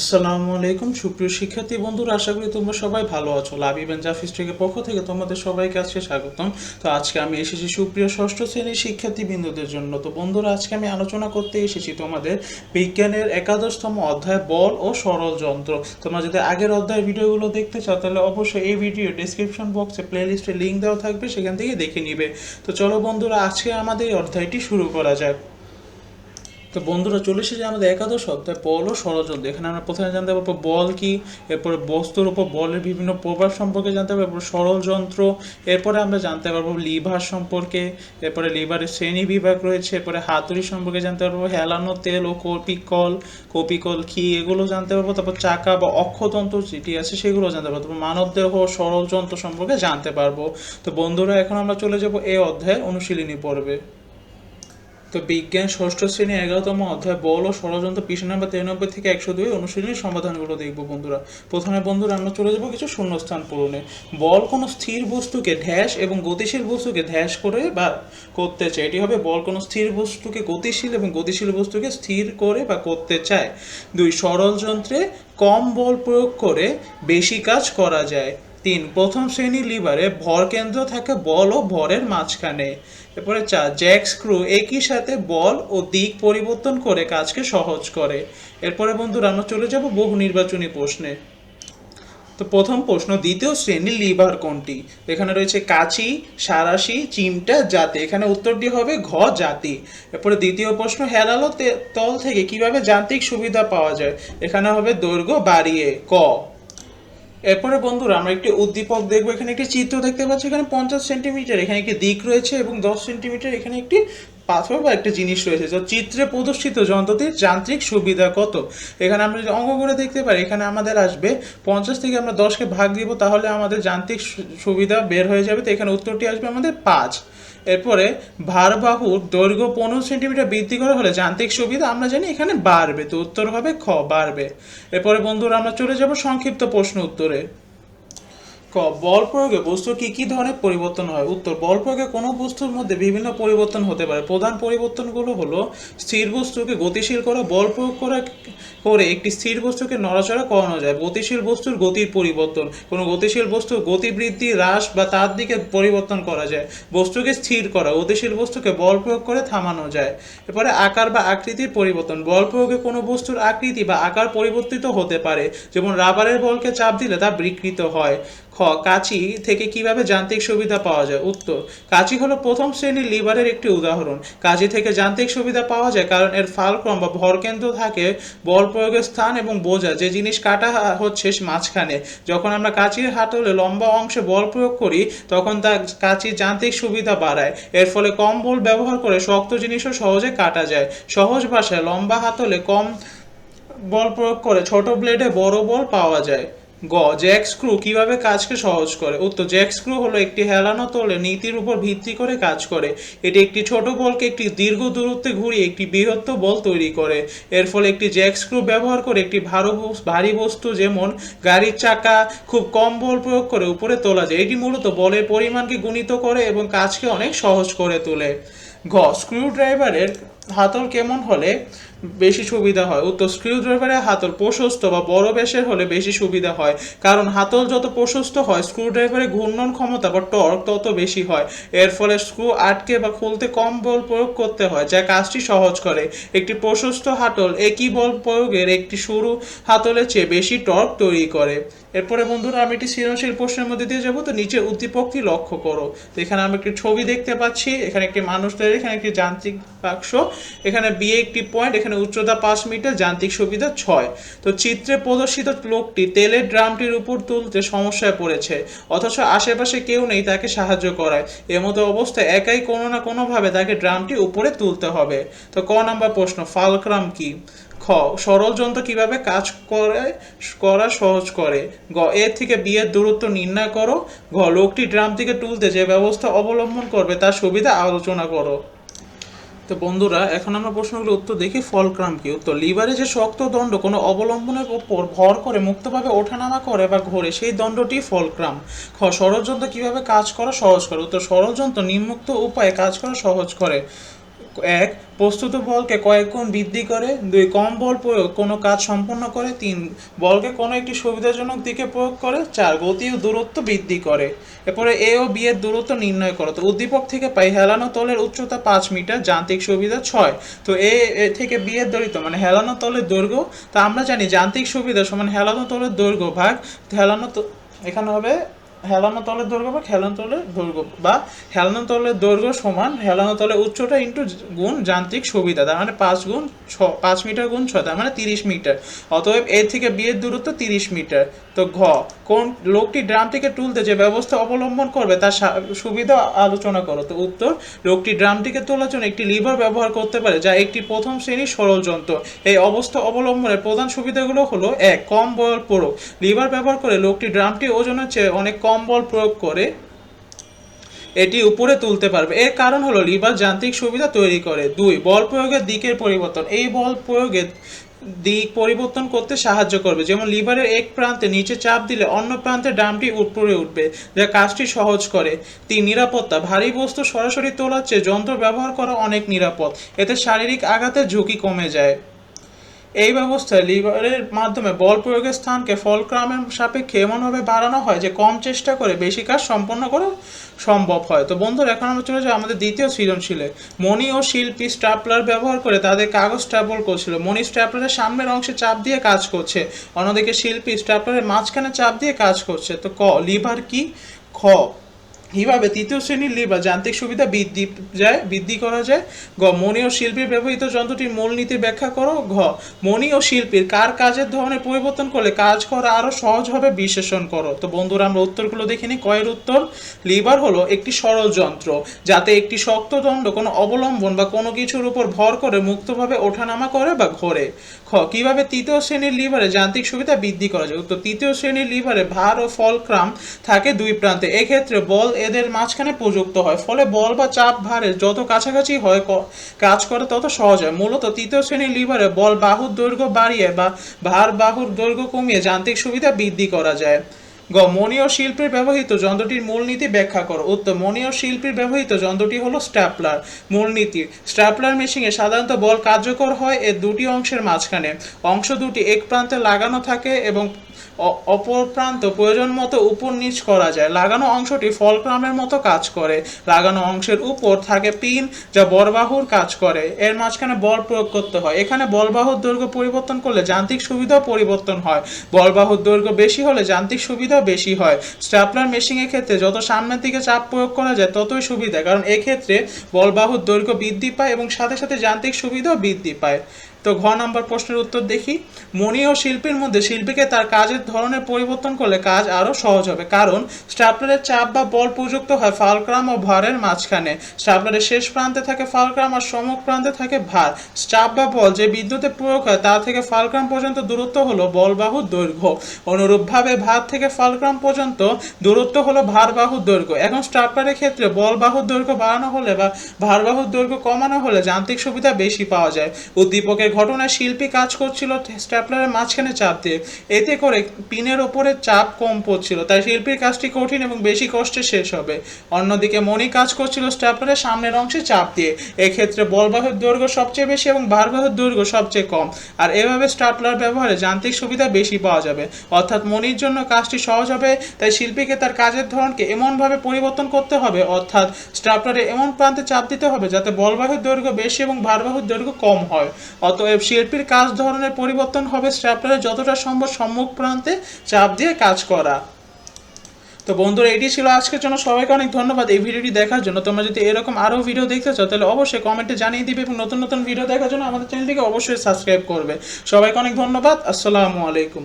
আসসালামু আলাইকুম, সুপ্রিয় শিক্ষার্থী বন্ধুরা, আশা করি তোমরা সবাই ভালো আছো। লাভিব এন্ড জাফিস থেকে পক্ষ থেকে তোমাদের সবাইকে আজকে স্বাগতম। তো আজকে আমি এসেছি সুপ্রিয় ষষ্ঠ শ্রেণির শিক্ষার্থী বিন্দুদের জন্য। তো বন্ধুরা, আজকে আমি আলোচনা করতে এসেছি তোমাদের বিজ্ঞানের একাদশতম অধ্যায় বল ও সরল যন্ত্র তোমরা যদি আগের অধ্যায়ের ভিডিওগুলো দেখতে চাও, তাহলে অবশ্যই এই ভিডিও ডেসক্রিপশন বক্সে প্লেলিস্টে লিঙ্ক দেওয়া থাকবে, সেখান থেকে দেখে নিবে। তো চলো বন্ধুরা, আজকে আমাদের এই অধ্যায়টি শুরু করা যাক। তো বন্ধুরা চলে এসেছে আমাদের একাদশ অধ্যায়, বল ও ষড়যন্ত্র। এখানে আমরা প্রথমে জানতে পারব বল কি, এরপরে বস্তুর উপর বলের বিভিন্ন প্রভাব সম্পর্কে জানতে পারব, এরপর সরল যন্ত্র এরপরে আমরা জানতে পারব লিভার সম্পর্কে, এরপরে লিভারের শ্রেণি বিভাগ রয়েছে, এরপরে হাতুড়ি সম্পর্কে জানতে পারব, হেলানো তেল ও কপিকল কপিকল কি এগুলো জানতে পারব, তারপর চাকা বা অক্ষতন্ত্র যেটি আছে সেগুলো জানতে পারব, তারপর মানব দেহ ও সরল যন্ত্র সম্পর্কে জানতে পারব। তো বন্ধুরা, এখন আমরা চলে যাব এই অধ্যায়ের অনুশীলনী পর্বে। তো বিজ্ঞান ষষ্ঠ শ্রেণি এগারোতম অধ্যায় বল ও ষড়যন্ত্র পৃষ্ঠা নাম্বার তিরানব্বই থেকে একশো দুই অনুশীলনের সমাধানগুলো দেখব বন্ধুরা। প্রথমে বন্ধুরা আমরা চলে যাব কিছু শূন্যস্থান পূরণে। বল কোনো স্থির বস্তুকে ঢ্যাস এবং গতিশীল বস্তুকে ধ্যাস করে বা করতে চায়। এটি হবে বল কোনো স্থির বস্তুকে গতিশীল এবং গতিশীল বস্তুকে স্থির করে বা করতে চায়। দুই সরল যন্ত্রে কম বল প্রয়োগ করে বেশি কাজ করা যায়। তিন, প্রথম শ্রেণির লিভারে ভর কেন্দ্র থাকে বল ও ভরের মাঝখানে। এরপরে চার, জ্যাক স্ক্রু একই সাথে বল ও দিক পরিবর্তন করে কাজকে সহজ করে। এরপরে বন্ধুরা, আমরা চলে যাব বহু নির্বাচনী প্রশ্নে। তো প্রথম প্রশ্ন, দ্বিতীয় শ্রেণির লিভার কোনটি? এখানে রয়েছে কাচি, সারাশি, চিমটা, জাতি। এখানে উত্তরটি হবে ঘ, জাতি। এরপরে দ্বিতীয় প্রশ্ন, হেলালো তল থেকে কীভাবে যান্ত্রিক সুবিধা পাওয়া যায়? এখানে হবে দৈর্ঘ্য বাড়িয়ে ক। এরপরে বন্ধুরা আমরা একটি উদ্দীপক দেখব। এখানে একটি চিত্র দেখতে পাচ্ছি। এখানে পঞ্চাশ সেন্টিমিটার, এখানে একটি দিক রয়েছে এবং দশ সেন্টিমিটার, এখানে একটি পাথর বা একটা জিনিস রয়েছে। তো চিত্রে প্রদর্শিত যন্ত্রটির যান্ত্রিক সুবিধা কত? এখানে আমরা যদি অঙ্ক করে দেখতে পারি, এখানে আমাদের আসবে পঞ্চাশ থেকে আমরা দশকে ভাগ দিব, তাহলে আমাদের যান্ত্রিক সুবিধা বের হয়ে যাবে। তো এখানে উত্তরটি আসবে আমাদের পাঁচ। এরপরে ভারবাহুর দৈর্ঘ্য পনেরো সেন্টিমিটার বৃদ্ধি করা হলে যান্ত্রিক সুবিধা আমরা জানি এখানে বাড়বে, তো উত্তর হবে খ, বাড়বে। এরপরে বন্ধুরা আমরা চলে যাব সংক্ষিপ্ত প্রশ্ন উত্তরে। ক, বল প্রয়োগে বস্তুর কি কি ধরনের পরিবর্তন হয়? উত্তর, বল প্রয়োগে কোনো বস্তুর মধ্যে বিভিন্ন পরিবর্তন হতে পারে। প্রধান পরিবর্তনগুলো হলো স্থির বস্তুকে গতিশীল করা, বল প্রয়োগ করা করে একটি স্থির বস্তুকে নড়াচড়া করানো যায়। গতিশীল বস্তুর গতির পরিবর্তন। কোনো গতিশীল বস্তুর গতি বৃদ্ধি, হ্রাস বা তার দিকে পরিবর্তন করা যায়। বস্তুকে স্থির করা, গতিশীল বস্তুকে বল প্রয়োগ করে থামানো যায়। এরপরে আকার বা আকৃতির পরিবর্তন। বল প্রয়োগে কোনো বস্তুর আকৃতি বা আকার পরিবর্তিত হতে পারে। যেমন রাবারের বলকে চাপ দিলে তা বিকৃত হয়। খ, কাঁচি থেকে কীভাবে যান্ত্রিক সুবিধা পাওয়া যায়? উত্তর, কাঁচি হলো প্রথম শ্রেণির লিভারের একটি উদাহরণ। কাঁচি থেকে যান্ত্রিক সুবিধা পাওয়া যায় কারণ এর ফালক্রম বা ভরকেন্দ্র থাকে বল প্রয়োগের স্থান এবং বোঝা। যে জিনিস কাটা হচ্ছে মাঝখানে। যখন আমরা কাঁচির হাতলে লম্বা অংশে বল প্রয়োগ করি, তখন তা কাঁচির যান্ত্রিক সুবিধা বাড়ায়। এর ফলে কম বল ব্যবহার করে শক্ত জিনিসও সহজে কাটা যায়। সহজ ভাষায়, লম্বা হাতলে কম বল প্রয়োগ করে ছোট ব্লেডে বড় বল পাওয়া যায়। গ, জ্যাক স্ক্রু কীভাবে কাজকে সহজ করে? উত্তর, জ্যাক স্ক্রু হলো একটি হেলানো তলে নীতির উপর ভিত্তি করে কাজ করে। এটি একটি ছোট বলকে একটি দীর্ঘ দূরত্বে ঘুরিয়ে একটি বৃহত্তর বল তৈরি করে। এর ফলে একটি জ্যাক স্ক্রু ব্যবহার করে একটি ভারো ভারী বস্তু যেমন গাড়ির চাকা, খুব কম বল প্রয়োগ করে উপরে তোলা যায়। এটি মূলত বলের পরিমাণকে গুণিত করে এবং কাজকে অনেক সহজ করে তোলে। ঘ স্ক্রু ড্রাইভারের হাতল কেমন হলে বেশি সুবিধা হয়। উত্তর স্ক্রু ড্রাইভারের হাতল প্রশস্ত বা বড় ব্যাসের হলে বেশি সুবিধা হয়। কারণ হাতল যত প্রশস্ত হয় স্ক্রু ড্রাইভারের ঘূর্ণন ক্ষমতা বা টর্ক তত বেশি হয়। এর ফলে স্ক্রু আটকে বা খুলতে কম বল প্রয়োগ করতে হয়, যা কাজটি সহজ করে। একটি প্রশস্ত হাতল একই বল প্রয়োগের একটি সরু হাতলের চেয়ে বেশি টর্ক তৈরি করে। এরপরে বন্ধুরা, আমি একটি সৃজনশীল প্রশ্নের মধ্যে দিয়ে যাব। তো নিচে উদ্দীপকটি লক্ষ্য করো। তো এখানে আমি একটি ছবি দেখতে পাচ্ছি। এখানে একটি মানুষ দাঁড়িয়ে এখানে একটি যান্ত্রিক বাক্স। এখানে বিয়ে একটি পয়েন্ট এখানে উচ্চতা পাঁচ মিটার, যান্ত্রিক সুবিধা ছয়। তো চিত্রে প্রদর্শিত লোকটি তেলের ড্রামটির উপর তুলতে সমস্যায় পড়েছে, অথচ আশেপাশে কেউ নেই তাকে সাহায্য করায়। এমতো অবস্থায় একাই কোনো না কোনোভাবে তাকে ড্রামটি উপরে তুলতে হবে। তো ক নাম্বার প্রশ্ন, ফালক্রাম কি? খ, সরল যন্ত্র কীভাবে কাজ করে, করা সহজ করে? গ, এর থেকে বিয়ের দূরত্ব নির্ণয় করো। ঘ লোকটি ড্রাম থেকে তুলতে যে ব্যবস্থা অবলম্বন করবে তার সুবিধা আলোচনা করো। তো বন্ধুরা, এখন আমরা প্রশ্নগুলো উত্তর দেখি ফলক্রাম কি? উত্তর, লিভারে যে শক্ত দণ্ড কোনো অবলম্বনের উপর ভর করে মুক্তভাবে ওঠানামা করে বা ঘোরে, সেই দণ্ডটি ফলক্রাম। খ, ষড়যন্ত্র কীভাবে কাজ করা? সহজ করে। উত্তর, ষড়যন্ত্র নিম্মুক্ত উপায়ে কাজ করা সহজ করে। এক, প্রস্তুত বলকে কয়েক গুণ বৃদ্ধি করে, দুই, কম বল প্রয়োগ, কোনো কাজ সম্পন্ন করে, তিন, বলকে কোনো একটি সুবিধাজনক দিকে প্রয়োগ করে, চার, গতি ও দূরত্ব বৃদ্ধি করে। এরপরে এ ও বি এর দূরত্ব নির্ণয় করো। তো উদ্দীপক থেকে পাই, হেলানো তলের উচ্চতা পাঁচ মিটার, যান্ত্রিক সুবিধা ছয়। তো এ থেকে বি এর দরিদ্র মানে হেলানো তলের দৈর্ঘ্য, তা আমরা জানি যান্ত্রিক সুবিধা সমান হেলানো তলের দৈর্ঘ্য ভাগ, হেলানো তো, এখানে হবে হেলানো তলের দৈর্ঘ্য বা হেলানো তলের দৈর্ঘ্য বা হেলানো তলের দৈর্ঘ্য সমান, হেলানো তলের উচ্চতা ইন্টু গুণ যান্ত্রিক সুবিধা, তার মানে পাঁচ গুণ ছ, পাঁচ মিটার গুণ ছয় তার মানে তিরিশ মিটার। অতএব এ থেকে বি এর দূরত্ব তিরিশ মিটার। তো ঘ, কোন লোকটি ড্রামটিকে তুলতে যে ব্যবস্থা অবলম্বন করবে তার সুবিধা আলোচনা করো। তো উত্তর, লোকটি ড্রামটিকে তোলার জন্য একটি লিভার ব্যবহার করতে পারে যা একটি প্রথম শ্রেণির সরল যন্ত্র এই অবস্থা অবলম্বনের প্রধান সুবিধাগুলো হলো, এক, কম বল প্রয়োগ। লিভার ব্যবহার করে লোকটি ড্রামটি ওজনের চেয়ে অনেক কম বল প্রয়োগ করে এটি উপরে তুলতে পারবে। এর কারণ হলো লিভার যান্ত্রিক সুবিধা তৈরি করে। দুই, বল প্রয়োগের দিকের পরিবর্তন। এই বল প্রয়োগের দিক পরিবর্তন করতে সাহায্য করবে। যেমন লিভারের এক প্রান্তে নিচে চাপ দিলে অন্য প্রান্তে ডামটি উপরে উঠবে, যা কাজটি সহজ করে। তিন, নিরাপত্তা। ভারী বস্তু সরাসরি তোলার চেয়ে যন্ত্র ব্যবহার করা অনেক নিরাপদ। এতে শারীরিক আঘাতের ঝুঁকি কমে যায়। এই ব্যবস্থায় লিভারের মাধ্যমে বল প্রয়োগের স্থানকে ফলক্রামের সাপেক্ষে এমনভাবে বাড়ানো হয় যে কম চেষ্টা করে বেশি কাজ সম্পন্ন করা সম্ভব হয়। তো বন্ধুরা, এখন আমরা চলে যাই আমাদের দ্বিতীয় সৃজনশীলে। মণি ও শিল্পী স্ট্যাপলার ব্যবহার করে তাদের কাগজ স্ট্যাপল করছিল। মণি স্ট্যাপলারের সামনের অংশে চাপ দিয়ে কাজ করছে, অন্যদিকে শিল্পী স্ট্যাপলারের মাঝখানে চাপ দিয়ে কাজ করছে। তো ক, লিভার কি? খ এইভাবে তৃতীয় শ্রেণির লিভার যান্ত্রিক সুবিধা বৃদ্ধি যায়, বৃদ্ধি করা যায়। গ মণি ও শিল্পীর ব্যবহৃত যন্ত্রটির মূলনীতি ব্যাখ্যা করো। ঘ, মণি ও শিল্পীর কার কাজের ধরনের পরিবর্তন করলে কাজ করা আরও সহজ হবে বিশ্লেষণ করো। তো বন্ধুরা, আমরা উত্তরগুলো দেখে নিই। কয়ের উত্তর লিভার হলো একটি সরল যন্ত্র যাতে একটি শক্ত দণ্ড কোনো অবলম্বন বা কোনো কিছুর উপর ভর করে মুক্তভাবে ওঠানামা করে বা ঘোরে। খ, কীভাবে তৃতীয় শ্রেণির লিভারে যান্ত্রিক সুবিধা বৃদ্ধি করা যায়? উত্তর, তৃতীয় শ্রেণির লিভারে ভার ও ফলক্রাম থাকে দুই প্রান্তে। এক্ষেত্রে বল এদের মাঝখানে প্রযুক্ত হয়। ফলে বল বা চাপ ভারের যত কাছাকাছি হয় কাজ করে তত সহজ হয়। মূলত তৃতীয় শ্রেণির লিভারে বল বাহুর দৈর্ঘ্য বাড়িয়ে বা ভার বাহুর দৈর্ঘ্য কমিয়ে যান্ত্রিক সুবিধা বৃদ্ধি করা যায়। গ, মনীয় শিল্পের ব্যবহৃত যন্ত্রটির মূলনীতি ব্যাখ্যা করো। উত্তর মনীয় শিল্পীর ব্যবহৃত যন্ত্রটি হলো স্ট্যাপলার মূলনীতি। স্ট্যাপলার মেশিনে সাধারণত বল কার্যকর হয় এর দুটি অংশের মাঝখানে। অংশ দুটি এক প্রান্তে লাগানো থাকে এবং অপর প্রান্ত প্রয়োজন মতো উপর নিচ করা যায়। লাগানো অংশটি ফলক্রামের মতো কাজ করে। লাগানো অংশের উপর থাকে পিন যা বলবাহুর কাজ করে। এর মাঝখানে বল প্রয়োগ করতে হয়। এখানে বলবাহুর দৈর্ঘ্য পরিবর্তন করলে যান্ত্রিক সুবিধাও পরিবর্তন হয়। বলবাহুর দৈর্ঘ্য বেশি হলে যান্ত্রিক সুবিধাও বেশি হয়। স্ট্যাপলার মেশিনের ক্ষেত্রে যত সামনের দিকে চাপ প্রয়োগ করা যায়, ততই সুবিধা। কারণ এক্ষেত্রে বলবাহুর দৈর্ঘ্য বৃদ্ধি পায় এবং সাথে সাথে যান্ত্রিক সুবিধাও বৃদ্ধি পায়। তো ঘ নম্বর প্রশ্নের উত্তর দেখি। মণি ও শিল্পীর মধ্যে শিল্পীকে তার কাজের ধরনের পরিবর্তন করলে কাজ আরও সহজ হবে। কারণ স্টাপলারের চাপ বা বল প্রযুক্ত হয় ফালক্রাম ও ভারের মাঝখানে। স্টাপলারের শেষ প্রান্তে থাকে ফালক্রাম আর সম্মুখ প্রান্তে থাকে ভার। চাপ বা বল যে বিদ্যুতে প্রয়োগ হয়, তা থেকে ফালক্রাম পর্যন্ত দূরত্ব হলো বলবাহুর দৈর্ঘ্য। অনুরূপভাবে ভার থেকে ফালক্রাম পর্যন্ত দূরত্ব হলো ভারবাহুর দৈর্ঘ্য। এখন স্টাপলারের ক্ষেত্রে বলবাহুর দৈর্ঘ্য বাড়ানো হলে বা ভারবাহুর দৈর্ঘ্য কমানো হলে যান্ত্রিক সুবিধা বেশি পাওয়া যায়। উদ্দীপকের ঘটনায় শিল্পী কাজ করছিল স্ট্যাপলারের মাঝখানে চাপ দিয়ে। এতে করে পিনের ওপরে চাপ কম পড়ছিল। তাই শিল্পীর কাজটি কঠিন এবং বেশি কষ্টে শেষ হবে। অন্যদিকে মণি কাজ করছিল স্ট্যাপলারের সামনের অংশে চাপ দিয়ে। এক্ষেত্রে বলবাহুর দৈর্ঘ্য সবচেয়ে বেশি এবং ভারবাহুর দৈর্ঘ্য সবচেয়ে কম। আর এভাবে স্ট্যাপলার ব্যবহারে যান্ত্রিক সুবিধা বেশি পাওয়া যাবে। অর্থাৎ মনির জন্য কাজটি সহজ হবে, তাই শিল্পীকে তার কাজের ধরনকে এমনভাবে পরিবর্তন করতে হবে। অর্থাৎ স্ট্যাপলারে এমন প্রান্তে চাপ দিতে হবে যাতে বলবাহুর দৈর্ঘ্য বেশি এবং ভারবাহুর দৈর্ঘ্য কম হয়। অতএব শিল্পীর কাজ ধরনের পরিবর্তন হবে স্ট্যাপলারে যতটা সম্ভব সম্মুখ প্রান্তে চাপ দিয়ে কাজ করা। তো বন্ধুরা, এটি ছিল আজকের জন্য। সবাইকে অনেক ধন্যবাদ এই ভিডিওটি দেখার জন্য। তোমরা যদি এরকম আরও ভিডিও দেখতে চাও, তাহলে অবশ্যই কমেন্টে জানিয়ে দিবে এবং নতুন নতুন ভিডিও দেখার জন্য আমাদের চ্যানেলটিকে অবশ্যই সাবস্ক্রাইব করবে। সবাইকে অনেক ধন্যবাদ। আসসালামু আলাইকুম।